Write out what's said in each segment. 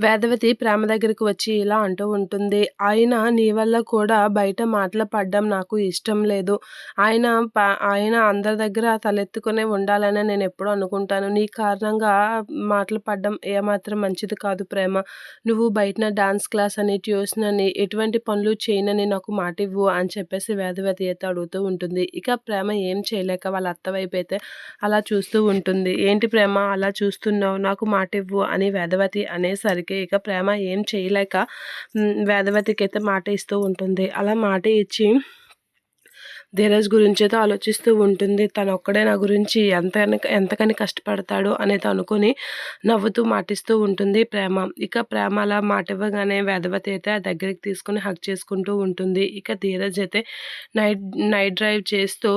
వేదవతి ప్రేమ దగ్గరికి వచ్చి ఇలా అంటూ ఉంటుంది. ఆయన నీ వల్ల కూడా బయట మాటలు పడ్డం నాకు ఇష్టం లేదు. ఆయన ఆయన అందరి దగ్గర తలెత్తుకునే ఉండాలని నేను ఎప్పుడూ అనుకుంటాను. నీ కారణంగా మాటలు పడ్డం ఏమాత్రం మంచిది కాదు ప్రేమ. నువ్వు బయటన డాన్స్ క్లాస్ అని ట్యూషన్ అని ఎటువంటి పనులు చేయనని నాకు మాట ఇవ్వు అని చెప్పేసి వేదవతి అయితే అడుగుతూ ఉంటుంది. ఇక ప్రేమ ఏం చేయలేక వాళ్ళ అత్త వైపు అయితే అలా చూస్తూ ఉంటుంది. ఏంటి ప్రేమ? అలా చూస్తున్నావు. నాకు మాట ఇవ్వు అని వేదవతి అనేసరికి వేదవతికి ఇక ప్రేమ ఏం చేయలేక వేదవతికి అయితే మాట ఇస్తూ ఉంటుంది. అలా మాట ఇచ్చి ధీరజ్ గురించి అయితే ఆలోచిస్తూ ఉంటుంది. తను ఒక్కడే నా గురించి ఎంత ఎంతకని కష్టపడతాడు అనేది అనుకుని నవ్వుతూ మాటిస్తూ ఉంటుంది ప్రేమ. ఇక ప్రేమ అలా మాట ఇవ్వగానే వేదవతి అయితే ఆ దగ్గరికి తీసుకుని హక్ చేసుకుంటూ ఉంటుంది. ఇక ధీరజ్ అయితే నైట్ నైట్ డ్రైవ్ చేస్తూ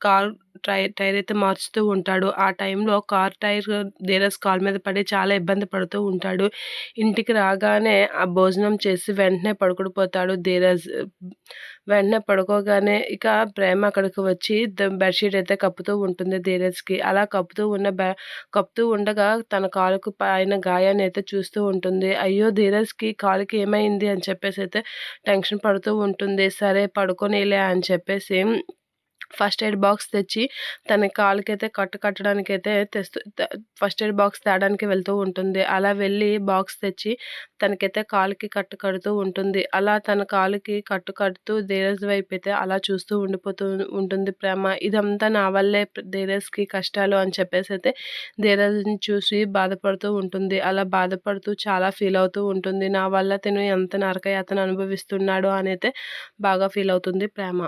కార్ టైర్ టైర్ అయితే మార్చుతూ ఉంటాడు. ఆ టైంలో కార్ టైర్ ధీరజ్ కాల్ మీద పడి చాలా ఇబ్బంది పడుతూ ఉంటాడు. ఇంటికి రాగానే ఆ భోజనం చేసి వెంటనే పడుకుడిపోతాడు ధీరజ్ వెంటనే పడుకోగానే ఇక ప్రేమ అక్కడికి వచ్చి బెడ్షీట్ అయితే కప్పుతూ ఉంటుంది ధీరజ్కి అలా కప్పుతూ ఉన్న బె కప్పుతూ ఉండగా తన కాలుకు పైన గాయాన్ని అయితే చూస్తూ ఉంటుంది. అయ్యో ధీరజ్కి కాలుకి ఏమైంది అని చెప్పేసి అయితే టెన్షన్ పడుతూ ఉంటుంది. సరే పడుకొనిలే అని చెప్పేసి ఫస్ట్ ఎయిడ్ బాక్స్ తెచ్చి తన కాలుకైతే కట్టు కట్టడానికైతే తెస్తూ ఫస్ట్ ఎయిడ్ బాక్స్ తేడానికి వెళ్తూ ఉంటుంది. అలా వెళ్ళి బాక్స్ తెచ్చి తనకైతే కాలుకి కట్టు కడుతూ ఉంటుంది. అలా తన కాలుకి కట్టు కడుతూ ధీరజ్ వైపు అయితే అలా చూస్తూ ఉండిపోతూ ఉంటుంది ప్రేమ. ఇదంతా నా వల్లే ధీరజ్కి కష్టాలు అని చెప్పేసి అయితే ధీరజ్ని చూసి బాధపడుతూ ఉంటుంది. అలా బాధపడుతూ చాలా ఫీల్ అవుతూ ఉంటుంది. నా వల్ల తను ఎంత నరకయాతను అనుభవిస్తున్నాడో అని అయితే బాగా ఫీల్ అవుతుంది ప్రేమ.